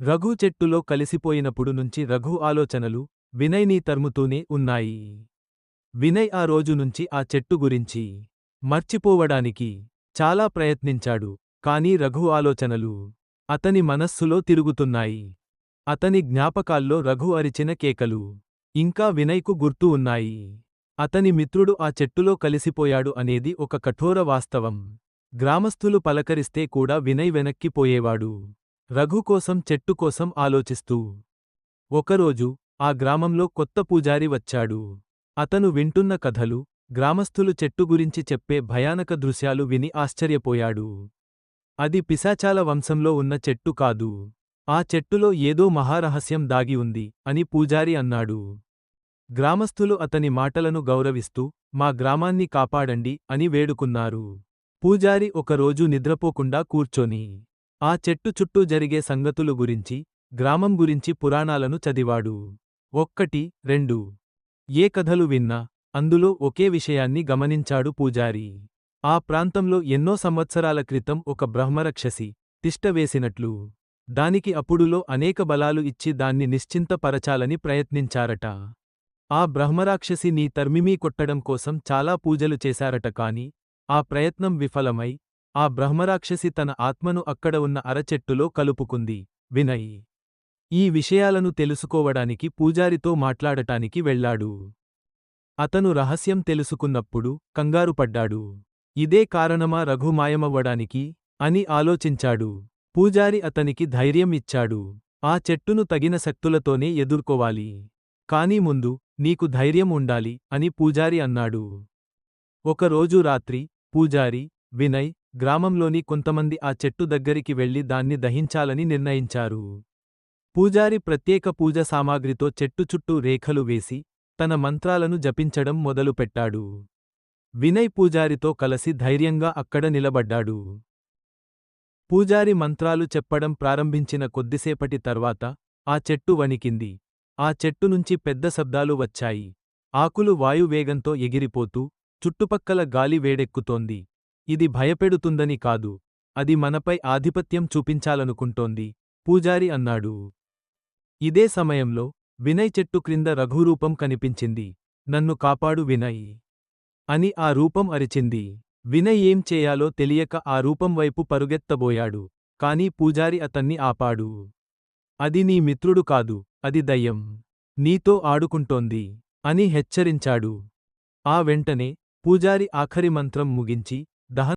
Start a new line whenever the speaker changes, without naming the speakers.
రఘు చెట్టులో కలిసిపోయినప్పుడు నుంచి రఘు ఆలోచనలు వినయ్ని తరుముతూనే ఉన్నాయి. వినయ్ ఆ రోజు నుంచి ఆ చెట్టు గురించి మర్చిపోవడానికి చాలా ప్రయత్నించాడు కానీ రఘు ఆలోచనలు అతని మనస్సులో తిరుగుతున్నాయి. అతని జ్ఞాపకాల్లో రఘు అరిచిన కేకలు ఇంకా వినయ్కు గుర్తు ఉన్నాయి. అతని మిత్రుడు ఆ చెట్టులో కలిసిపోయాడు అనేది ఒక కఠోర వాస్తవం. గ్రామస్థులు పలకరిస్తే కూడా వినయ్ వెనక్కిపోయేవాడు రఘు కోసం చెట్టు కోసం ఆలోచిస్తూ ఒకరోజు ఆ గ్రామంలో కొత్త పూజారి వచ్చాడు. అతను వింటున్న కథలు గ్రామస్థులు చెట్టు గురించి చెప్పే భయానక దృశ్యాలు విని ఆశ్చర్యపోయాడు. అది పిశాచాల వంశంలో ఉన్న చెట్టు కాదు. ఆ చెట్టులో ఏదో మహారహస్యం దాగి ఉంది అని పూజారి అన్నాడు. గ్రామస్థులు అతని మాటలను గౌరవిస్తూ మా గ్రామాన్ని కాపాడండి అని వేడుకున్నారు. పూజారి ఒకరోజు నిద్రపోకుండా కూర్చొని ఆ చెట్టు చుట్టూ జరిగే సంగతులు గురించి గ్రామం గురించి పురాణాలను చదివాడు. ఒక్కటి రెండు. ఏ కథలు విన్నా అందులో ఒకే విషయాన్ని గమనించాడు పూజారి. ఆ ప్రాంతంలో ఎన్నో సంవత్సరాల క్రితం ఒక బ్రహ్మరక్షసి తిష్టవేసినట్లు దానికి అప్పుడులో అనేక బలాలు ఇచ్చి దాన్ని నిశ్చింతపరచాలని ప్రయత్నించారట. ఆ బ్రహ్మరాక్షసి నీ తర్మిమీ కొట్టడం కోసం చాలా పూజలు చేశారట కాని ఆ ప్రయత్నం విఫలమై ఆ బ్రహ్మరాక్షసి తన ఆత్మను అక్కడ ఉన్న అరచెట్టులో కలుపుకుంది. వినయ్! ఈ విషయాలను తెలుసుకోవడానికి పూజారితో మాట్లాడటానికి వెళ్ళాడు. అతను రహస్యం తెలుసుకున్నప్పుడు కంగారుపడ్డాడు ఇదే కారణమా రఘుమాయమవ్వడానికి అని ఆలోచించాడు. పూజారి అతనికి ధైర్యం ఇచ్చాడు. ఆ చెట్టును తగిన శక్తులతోనే ఎదుర్కోవాలి. కాని ముందు నీకు ధైర్యం ఉండాలి అని పూజారి అన్నాడు. ఒకరోజు రాత్రి పూజారి వినయ్ గ్రామంలోని కొంతమంది ఆ చెట్టు దగ్గరికి వెళ్ళి దాన్ని దహించాలని నిర్ణయించారు. పూజారి ప్రత్యేక పూజ సామాగ్రితో చెట్టు చుట్టూ రేఖలు వేసి తన మంత్రాలను జపించడం మొదలుపెట్టాడు. వినయ్ పూజారితో కలసి ధైర్యంగా అక్కడ నిలబడ్డాడు. పూజారి మంత్రాలు చెప్పడం ప్రారంభించిన కొద్దిసేపటి తర్వాత ఆ చెట్టు వణికింది. ఆ చెట్టు నుంచి పెద్ద శబ్దాలు వచ్చాయి. ఆకులు వాయువేగంతో ఎగిరిపోతూ చుట్టుపక్కల గాలి వేడెక్కుతోంది. ఇది భయపెడుతుందని కాదు. అది మనపై ఆధిపత్యం చూపించాలనుకుంటోంది. పూజారి అన్నాడు. ఇదే సమయంలో వినయ్ చెట్టు క్రింద రఘురూపం కనిపించింది. నన్ను కాపాడు వినయ్ అని ఆ రూపం అరిచింది. వినయ్ ఏం చేయాలో తెలియక ఆ రూపం వైపు పరుగెత్తబోయాడు. కాని పూజారి అతన్ని ఆపాడు. అది నీ మిత్రుడు కాదు. అది దయ్యం. నీతో ఆడుకుంటోంది అని హెచ్చరించాడు. ఆ వెంటనే పూజారి ఆఖరి మంత్రం ముగించి Daha